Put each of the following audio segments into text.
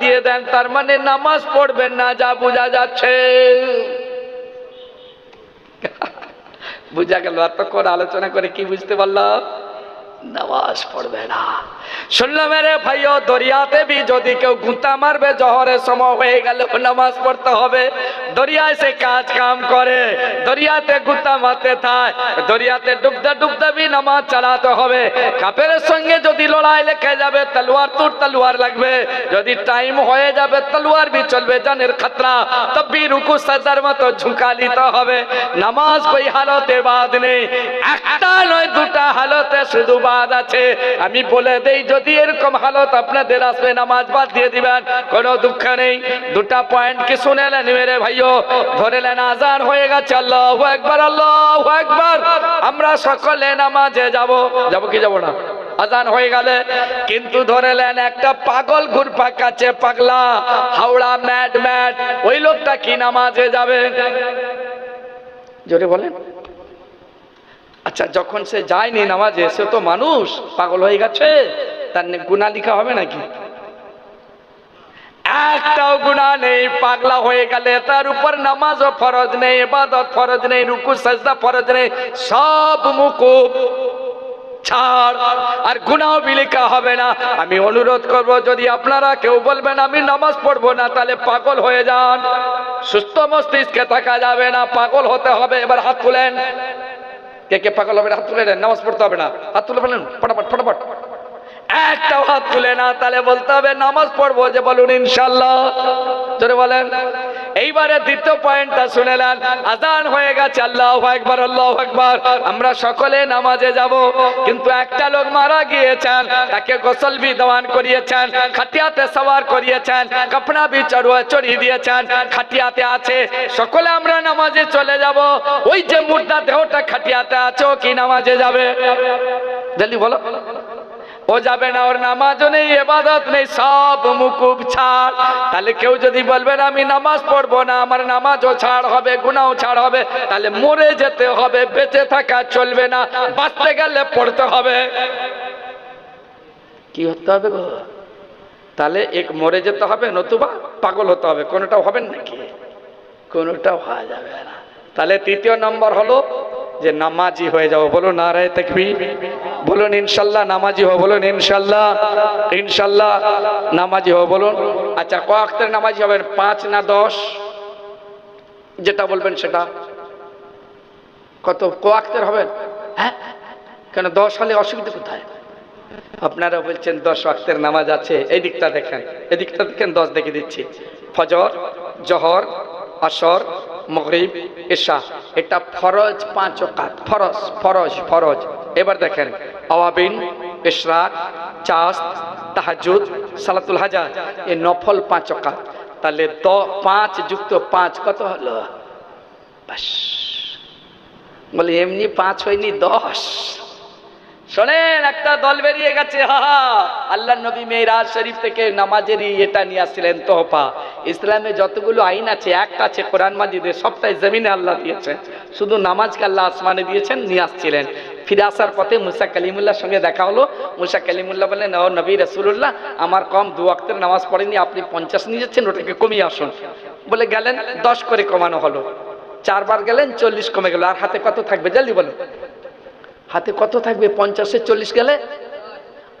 দিয়ে দেন, তার মানে নামাজ পড়বেন না, যা বোঝা যাচ্ছে। বুঝা গেল, এতক্ষণ আলোচনা করে কি বুঝতে পারলাম? নামাজ পড়বে না। সঙ্গে যদি লড়াই লেখে যাবে, তলোয়ার তুর তলোয়ার লাগবে। যদি টাইম হয়ে যাবে, তলোয়ার বি চলবে জানের খতরা। তব রুকু সাজার মতো ঝুঁকা নিতে হবে। নামাজ কই হালতে বাদ নেই, একটা নয়, দুটা হালতে শুধু বাদ আছে। আমি বলে দেই যদি এরকম হালত আপনাদের আসবে, নামাজ বাদ দিয়ে দিবেন, কোনো দুঃখ নেই। দুটা পয়েন্ট কি শুনেলেন মেরে ভাইও? ধরেলেন আজান হয়ে গেছে। আল্লাহ একবার আল্লাহ একবার আমরা সকলে নামাজে যাব। যাব কি যাব না? আজান হয়ে গেলে। কিন্তু ধরেলেন একটা পাগল ঘুরপা কাছে পাগলা, হাওড়া, ম্যাট ম্যাট। ওই লোকটা কি নামাজে যাবে? জোরে বলেন। আচ্ছা যখন সে যায়নি নামাজে, সে তো মানুষ, পাগল হয়ে গেছে। তার গুনাহ লিখা হবে নাকি? একটাও গুণা নেই, পাগলা হয়ে গেলে তার উপর নামাজও ফরজ নেই, ইবাদত ফরজ নেই, রুকু, সাজদা ফরজ নেই, সব মুকুব। ছাড়, আর গুনাও বিলিকা হবে না। আমি অনুরোধ করব, যদি আপনারা কেউ বলবেন, আমি নামাজ পড়ব না, তাহলে পাগল হয়ে যান। সুস্থ মস্তিষ্কে থাকা যাবে না, পাগল হতে হবে। এবার হাত তুলেন। কে কে পাগল হবে? হাত তুলে নেন, নামাজ পড়তে হবে না। হাত তুলে ফেলেন, ফটাফট ফটাফট। একটাও হাত তুলে না, তাহলে বলতে হবে নামাজ পড়ব যে বলুন ইনশাল্লাহ বলেন। এইবারে দ্বিতীয় পয়েন্টটা শুনেলেন আজান হয়ে গেছে, আল্লাহ একবার আল্লাহ একবার আমরা সকলে নামাজে যাব, কিন্তু একটা লোক মারা গিয়েছেন, তাকে গোসল বি দেওয়ান করিয়েছেন, খাটিয়াতে সওয়ার করিয়েছেন, কাপড়া বি চড়ুয়া চড়িয়ে দিয়েছেন, খাটিয়াতে আছে, সকলে আমরা নামাজে চলে যাব। ওই যে মুর্দা দেহটা খাটিয়াতে আছে, ও কি নামাজে যাবে? জলদি বলো। ও যাবে না, ওর নামাজও নেই, এবাদত নেই, সব মুকুব ছাড়। তাহলে কেউ যদি বলবেন আমি নামাজ পড়ব না, আমার নামাজও ছাড় হবে গুনাও ছাড় হবে, তাহলে মরে যেতে হবে, বেঁচে থাকা চলবে না, বাঁচতে গেলে পড়তে হবে। কি হতে হবে গো? তাহলে এক মরে যেতে হবে, নতুবা পাগল হতে হবে, কোনোটাও হবেন নাকি? কোনোটাও হওয়া যাবে না। তাহলে তৃতীয় নম্বর হলো যে নামাজি হয়ে যাও বলুন নারায় দেখবি বলুন, ইনশাল্লাহ নামাজি হো বলুন, ইনশাল্লাহ ইনশাল্লাহ নামাজি হো বলুন। আচ্ছা কয়েকটার নামাজি হবেন পাঁচ না দশ? যেটা বলবেন সেটা। কত কোয়াক্তের হবেন হ্যাঁ? কেন, দশ হলে অসুবিধা কোথায়? আপনারা বলছেন দশ ওয়াক্তের নামাজ আছে, এই দিকটা দেখেন এদিকটা দেখেন, দশ দেখে দিচ্ছি। ফজর, জহর, আসর মগরিব এশা এটা ফরজ পাঁচ ওকাত ফরজ ফরজ ফরজ। এবার দেখেন আওয়াবিন ইশরাক চাস তাহাজুদ সালাতুল হাজা এ নফল পাঁচ ওকাত তাহলে দ, পাঁচ যুক্ত পাঁচ কত হলো? বাস। বলে, এমনি পাঁচ হয়নি, দশ। শোনেন, একটা দল বেরিয়ে গেছে আল্লাহ নবী মেয়েরাজ শরীফ থেকে নামাজেরই এটা নিয়ে আসছিলেন তোহফা। ইসলামে যতগুলো আইন আছে, একটা আছে কোরআন মাজিদে, সবটাই জমিনে আল্লাহ দিয়েছেন। শুধু নামাজকে আল্লাহ আসমানে দিয়েছেন, নিয়ে আসছিলেন। ফিরে আসার পথে মুসা কালিমুল্লাহর সঙ্গে দেখা হলো। মুসা কালিমুল্লাহ বললেন, ও নবী রসুল্লাহ আমার কম দু অক্তের নামাজ পড়েনি আপনি পঞ্চাশ নিয়ে যাচ্ছেন ওটাকে কমিয়ে আসুন। বলে গেলেন, দশ করে কমানো হলো। চারবার গেলেন, চল্লিশ কমে গেল। আর হাতে কত থাকবে জলদি বলুন হাতে কত থাকবে? পঞ্চাশে চল্লিশ গেলে?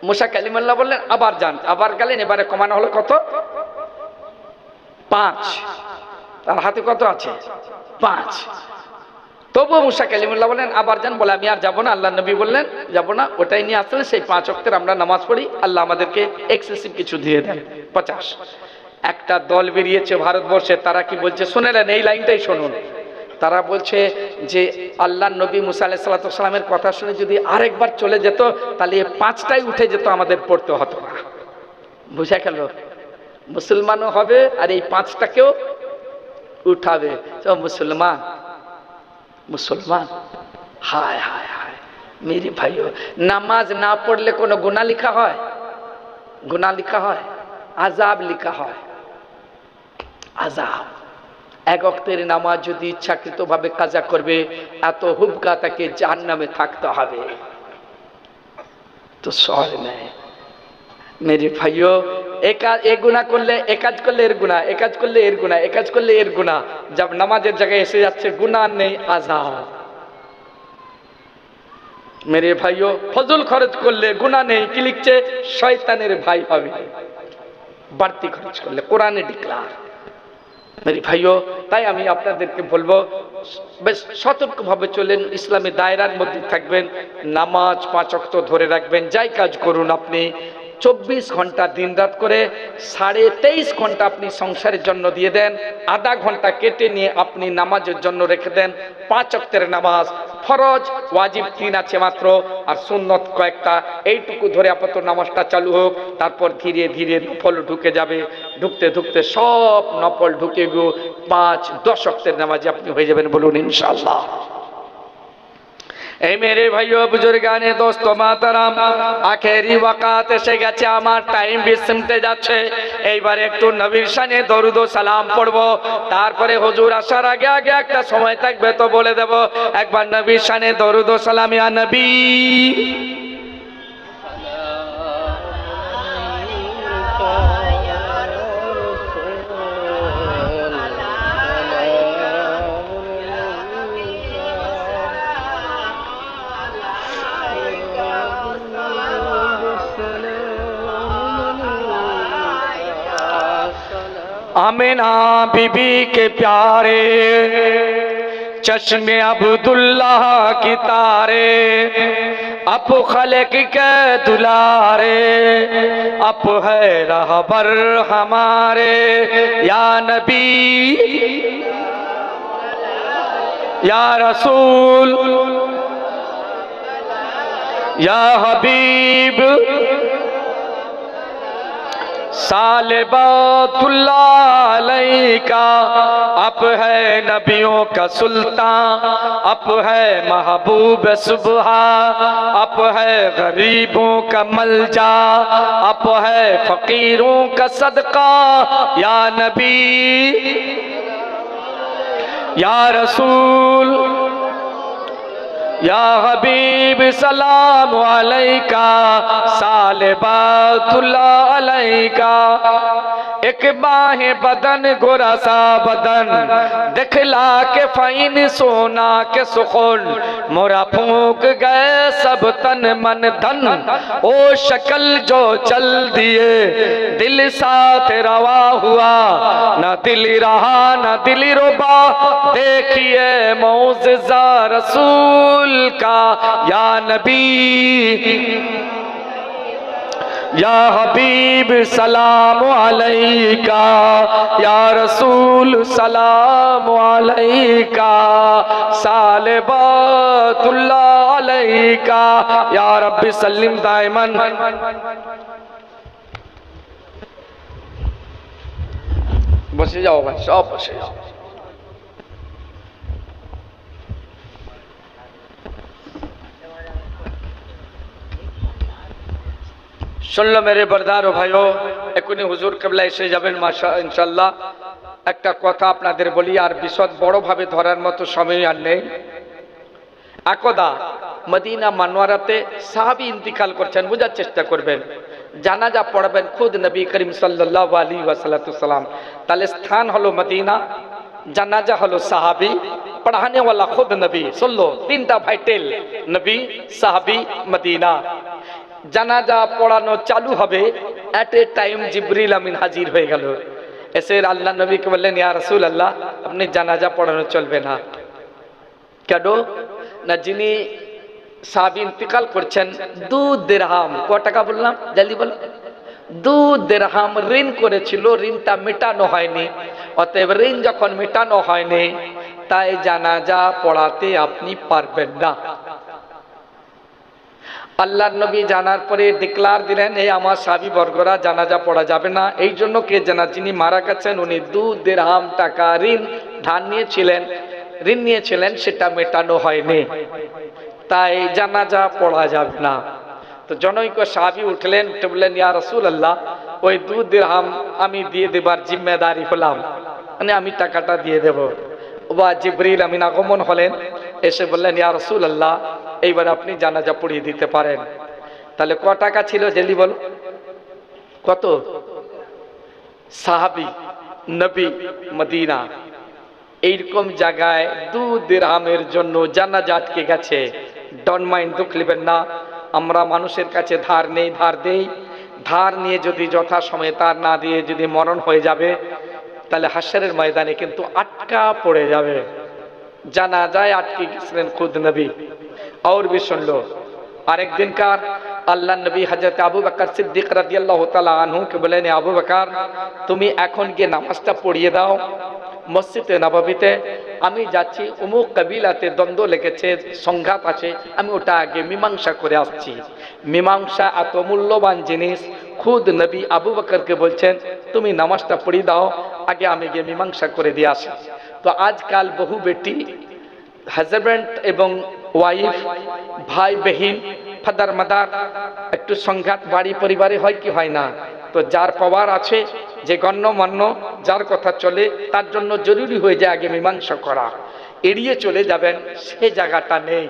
মুসা কালিমাল্লাহ বললেন, আবার যান। আবার গেলেন, এবারে কমানো হলো কত? পাঁচ। তার হাতে কত আছে? পাঁচ। তবুও মুসা কালিমুল্লাহ বললেন, আবার যান। বলে, আমি আর যাব না। আল্লাহ নবী বললেন, যাব না। ওটাই নিয়ে আসলেন। সেই পাঁচ অক্টের আমরা নামাজ পড়ি। আল্লাহ আমাদেরকে এক্সেসিভ কিছু দিয়ে দেন। পঞ্চাশ একটা দল বেরিয়েছে ভারতবর্ষে, তারা কি বলছে? শুনেলেন এই লাইনটাই শুনুন। তারা বলছে যে আল্লাহ নবী মুসা আলাহ সাল্লামের কথা শুনে যদি আরেকবার চলে যেত, তাহলে এ পাঁচটাই উঠে যেত আমাদের পড়তে হতো না। বুঝা গেল? মুসলমানও হবে আর এই পাঁচটাকেও উঠাবে। মুসলমান মুসলমান, হায় হায় হায়, মেরি ভাইও, নামাজ না পড়লে কোনো গুণা লিখা হয়? গুণা লিখা হয়? আজাব লিখা হয়। আজাব এক অক্তের নামাজ যদি ইচ্ছাকৃতভাবে কাজা করবে, এত হুবকা তাকে জাহান নামে থাকতে হবে। তো সর নেয় মেরে ভাইও এ এ গুণা করলে এ কাজ করলে এর গুণা, এ কাজ করলে এর গুণা, এ কাজ করলে এর গুণা। যাব নামাজের জায়গায় এসে যাচ্ছে, গুণা নেই, আজাব। মেরে ভাইও, ফজল খরচ করলে গুণা নেই, কি লিখছে? শয়তানের ভাই হবে। বাড়তি খরচ করলে, কোরআনে ডিক্লার। ভাইও, তাই আমি আপনাদেরকে বলব, বেশ সতর্কভাবে চলেন, ইসলামী দায়রার মধ্যে থাকবেন, নামাজ পাঁচ অক্ত ধরে রাখবেন, যাই কাজ করুন আপনি চব্বিশ ঘণ্টা দিনরাত করে সাড়ে তেইশ ঘণ্টা আপনি সংসারের জন্য দিয়ে দেন, আধা ঘণ্টা কেটে নিয়ে আপনি নামাজের জন্য রেখে দেন, পাঁচ অক্তের নামাজ, ফরজ, ওয়াজিব তিন আছে মাত্র, আর সুন্নত কয়েকটা, এইটুকু ধরে আপাতত নামাজটা চালু হোক, তারপর ধীরে ধীরে নফল ঢুকে যাবে, ঢুকতে ঢুকতে সব নফল ঢুকে গো, পাঁচ, দশ অক্তের নামাজে আপনি হয়ে যাবেন বলুন ইনশাল্লাহ এই মেরে ভাইও, বুজুর্গানে দোস্ত, মাতারাম, আখেরি ওয়াকাত এসে গেছে, আমার টাইম বিশ্রামতে যাচ্ছে। এইবার একটু নবীর শানে দরুদ সালাম পড়ব। তারপরে হুজুর আসার আগে আগে একটা সময় থাকবে তো বলে দেব। একবার নবীর শানে দরুদ সালাম, ইয়া নবী। آمنہ بی بی کے پیارے، چشم عبداللہ کی تارے، اپ خلق کے دلارے، اپ ہے رہبر ہمارے، یا نبی، یا رسول، یا حبیب سالبات اللہ علیہ کا اب ہے نبیوں کا سلطان اب ہے محبوب صبح اب ہے غریبوں کا ملجا اب ہے فقیروں کا صدقہ۔ یا نبی، یا رسول یا حبیب سلام علیکہ صالبات اللہ علیکہ ایک باہ بدن گرسا بدن۔ دکھلا کے فائن، سونا کے سخون مورا پھونک گئے سب تن من دن او شکل جو چل دیئے۔ دل ساتھ روا ہوا۔ نہ دل رہا، نہ دل ربا۔ دیکھئے موززہ رسول کا۔ یا نبی۔ یا حبیب سلام علیکہ، یا رسول سلام علیکہ سالبات اللہ علیکہ، یا رب سلم دائمان بسی جاؤ بھائی، سب بسے جاؤ۔ শুনলো মেরে বরদার ও ভাইও এখনই হুজুর কেবলা এসে যাবেন মাসা ইনশাল্লাহ একটা কথা আপনাদের বলি, আর বিশদ বড়ভাবে ধরার মতো সময় আর নেই। একদা মদিনা মানোয়ারাতে সাহাবি ইন্তিকাল করছেন, বোঝার চেষ্টা করবেন। জানাজা পড়বেন খুদ নবী করিম সাল্লাহ আলী ওয়াসালাতাম তাহলে স্থান হলো মদিনা, জানাজা হলো সাহাবি পড়ানে খুদ নবী। শুনলো, তিনটা ভাইটেল নবী, সাহাবি, মদিনা। জানাজা পড়ানো চালু হবে। অ্যাট এ টাইম জিবরিল আমিন হাজির হয়ে গেল। এসে আল্লাহ নবীকে বললেন, ইয়া রসুল আল্লাহ আপনি জানাজা পড়ানো চলবে না। কেন? না, যিনি সাহাবি ইন্তিকাল করছেন, দু দেড়হাম ক টাকা বললাম? জলদি বল। দু দেড়হাম ঋণ করেছিল, ঋণটা মেটানো হয়নি। অতএব ঋণ যখন মেটানো হয়নি, তাই জানাজা পড়াতে আপনি পারবেন না। আল্লাহ নবী জানার পরে ডিক্লার দিলেন, এই আমার সাবি বর্গরা জানাজা পড়া যাবে না। এই জন্য কে জানা যিনি মারা গেছেন, উনি দু দেড়হাম টাকা ঋণ ধান নিয়েছিলেন। ঋণ নিয়েছিলেন, সেটা মেটানো হয়নি। তাই জানাজা পড়া যাবে না। তো জনৈক সাহাবি উঠলেন উঠে বললেন, ইয়া রসুল আল্লাহ ওই দু দিরহাম আমি দিয়ে দেবার জিম্মেদারি হলাম। মানে আমি টাকাটা দিয়ে দেব। বা জিবরিল আমিন আগমন হলেন। এসে বললেন, ইয়া রসুল আল্লাহ এইবার আপনি জানাজা পড়িয়ে দিতে পারেন। তাহলে ক টাকা ছিল জেলি বল? কত? সাহাবি, নবী, মদিনা। এইরকম জায়গায় দু দিরহামের জন্য জানাজা আটকে গেছে। ডন মাইন্ড দুঃখ নেবেন না। আমরা মানুষের কাছে ধার নেই, ধার দেই। ধার নিয়ে যদি যথাসময়ে তার না দিয়ে যদি মরণ হয়ে যাবে, তাহলে হাসারের ময়দানে কিন্তু আটকা পড়ে যাবে। জানাজায় আটকে গেছিলেন খুদ নবী। আর বি শুনল। আরেকদিনকার আল্লাহ নবী হাজরত আবু বাকর সিদ্দিক রাদিয়াল্লাহু তাআলা আনহুকে বলেন আবু বাকর, তুমি এখন গিয়ে নামাজটা পড়িয়ে দাও। মসজিদে নবাবিতে আমি যাচ্ছি, অমুক কবিলাতে দ্বন্দ্ব লেগেছে, সংঘাত আছে, আমি ওটা আগে মীমাংসা করে আসছি। মীমাংসা এত মূল্যবান জিনিস, খুদ নবী আবু বাকরকে বলছেন, তুমি নামাজটা পড়িয়ে দাও, আগে আমি গিয়ে মীমাংসা করে দিয়ে আসি। তো আজকাল বহু বেটি হাজব্যান্ড এবং ওয়াইফ ভাই বেহিন ফাদার মাদার একটু সংঘাত, বাড়ি, পরিবারে হয় কি হয় না? তো যার পাওয়ার আছে, যে গণ্যমান্য যার কথা চলে, তার জন্য জরুরি হয়ে যায় আগে মীমাংসা করা। এড়িয়ে চলে যাবেন, সে জায়গাটা নেই।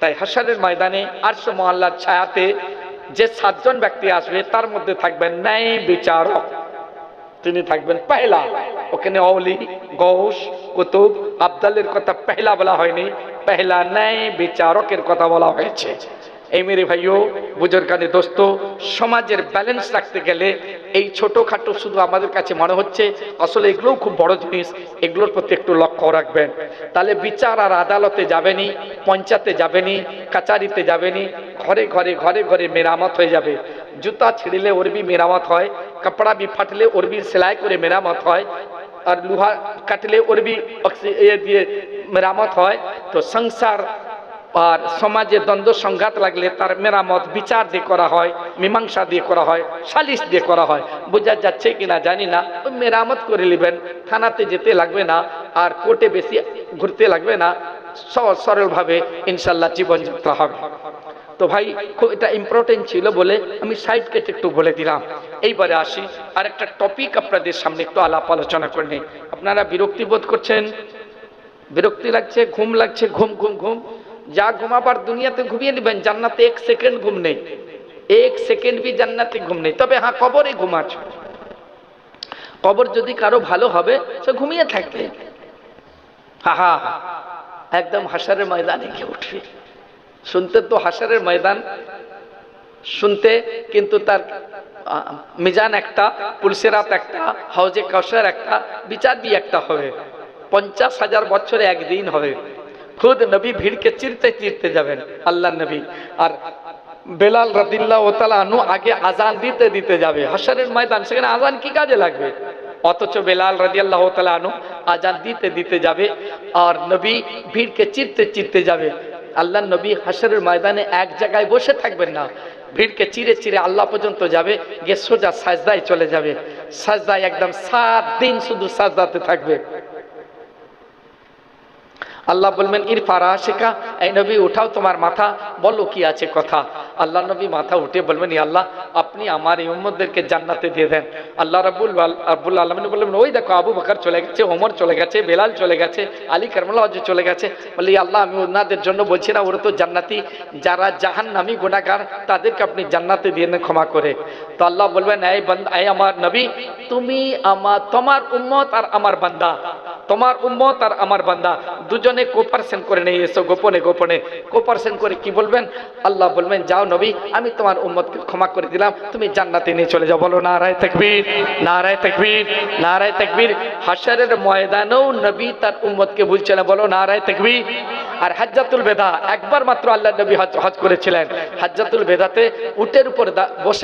তাই হাসানের ময়দানে আরশো মহল্লার ছায়াতে যে সাতজন ব্যক্তি আসবে, তার মধ্যে থাকবেন ন্যায় বিচারক তিনি থাকবেন পহেলা। ওখানে অলি, গৌস, কুতুব, আবদালের কথা পহেলা বলা হয়নি। পহেলা ন্যায় বিচারকের কথা বলা হয়েছে। এই মেরে ভাইও, বুজুর্গানি দোস্ত, সমাজের ব্যালেন্স রাখতে গেলে এই ছোটোখাটো শুধু আমাদের কাছে মনে হচ্ছে, আসলে এগুলোও খুব বড় জিনিস, এগুলোর প্রতি একটু লক্ষ্য রাখবেন। তাহলে বিচার আর আদালতে যাবেনি, পঞ্চায়েতে যাবেনি, কাচারিতে যাবেনি, ঘরে ঘরে ঘরে ঘরে মেরামত হয়ে যাবে। জুতা ছিঁড়লে ওর বি মেরামত হয় कपड़ा भी फटले और भी सिलाई করে মেরামত হয় আর লোহা কাটলে ওর বি অক্সি- এ দিয়ে মেরামত হয় তো সংসার আর সমাজে দ্বন্দ্ব সংঘাত লাগলে তার মেরামত বিচার দিয়ে করা হয় মীমাংসা দিয়ে করা হয় সালিশ দিয়ে করা হয় বোঝা যাচ্ছে কিনা জানি না ওই মেরামত করে নেবেন থানাতে যেতে লাগবে না আর কোর্টে বেশি ঘুরতে লাগবে না সহজ সরলভাবে ইনশাল্লাহ জীবনযাত্রা হবে তো ভাই, খুব এটা ইম্পর্টেন্ট ছিল বলে আমি সাইড কেটে একটু বলে দিলাম। এইবারে আসি আর একটা টপিক আপনাদের সামনে একটু আলাপ আলোচনা করে নিই। আপনারা বিরক্তি বোধ করছেন? বিরক্তি লাগছে, ঘুম লাগছে, ঘুম ঘুম ঘুম। যা ঘুমাবার দুনিয়াতে ঘুমিয়ে নেবেন, জান্নাতে এক সেকেন্ড ঘুম নেই। এক সেকেন্ড বি জান্নাতে ঘুম নেই। তবে হ্যাঁ কবরে ঘুমাচ্ছ কবর যদি কারও ভালো হবে, সে ঘুমিয়ে থাকবে। হা হা। একদম হাসারের ময়দানে গিয়ে উঠবে। শুনতে তো হাসারের ময়দান, শুনতে কিন্তু তার মিজান একটা, পুলসেরাত একটা, হাউজে কাউসার একটা বিচার দিয়ে একটা হবে। পঞ্চাশ হাজার বছরে একদিন হবে। খুদ নবী ভিড়কে চিরতে চিরতে যাবেন আল্লাহ নবী। আর বেলাল তালা আনু আগে আজান দিতে দিতে যাবে। হাসারের ময়দান, সেখানে আজান কি কাজে লাগবে? অথচ বেলাল রাদিয়াল্লাহ তালা আনু আজান দিতে দিতে যাবে। আর নবী ভিড়কে চিরতে চিরতে যাবে। আল্লাহ নবী হাসরের ময়দানে এক জায়গায় বসে থাকবেন না। ভিড়কে চিরে চিরে আল্লাহ পর্যন্ত যাবে, গিয়ে সোজা সাজদায় চলে যাবে। সাজদায় একদম সাত দিন শুধু সাজদাতে থাকবে। আল্লাহ বলবেন ইরফারা শেখা এই নবী, উঠাও তোমার মাথা, বলো কি আছে কথা। আল্লাহ নবী মাথা উঠে বলবেন "ই আল্লাহ আপনি আমার এই উম্মতদেরকে জান্নাতে দিয়ে দেন। আল্লাহ রাবুল আব্বুল আলমিন বললেন, ওই দেখো, আবু বকর চলে গেছে, ওমর চলে গেছে, বেলাল চলে গেছে, আলী কারমুল্লাহ চলে গেছে। বলি আল্লাহ, আমি ওনাদের জন্য বলছি না, ওরা তো জান্নাতি। যারা জাহান নামি গুণাগার তাদেরকে আপনি জান্নাতে দিয়ে দেন, ক্ষমা করে। তো আল্লাহ বলবেন, এই এই আমার নবী, তুমি আমার তোমার উম্মত আর আমার বান্দা। তোমার উম্মত আর আমার বান্দা দুজনে কোপারসেন করে নেই এসো গোপনে গোপনে। কোপারসেন করে কি বলবেন? আল্লাহ বলবেন, যাও নবী, আমি তোমার উম্মতকে ক্ষমা করে দিলাম। তুমি জান্নাতে নিয়ে চলে যাও। বলো, নারায় তকবীর নারায় তকবীর নারায় তকবীর। হাসারের ময়দানেও নবী তার উম্মতকে বলছিলেন বলো, নারায় তকবীর। আর হাজ্জাতুল বেদা, একবার মাত্র আল্লাহ নবী হজ করেছিলেন। হাজ্জাতুল বেদাতে উটের উপর বসে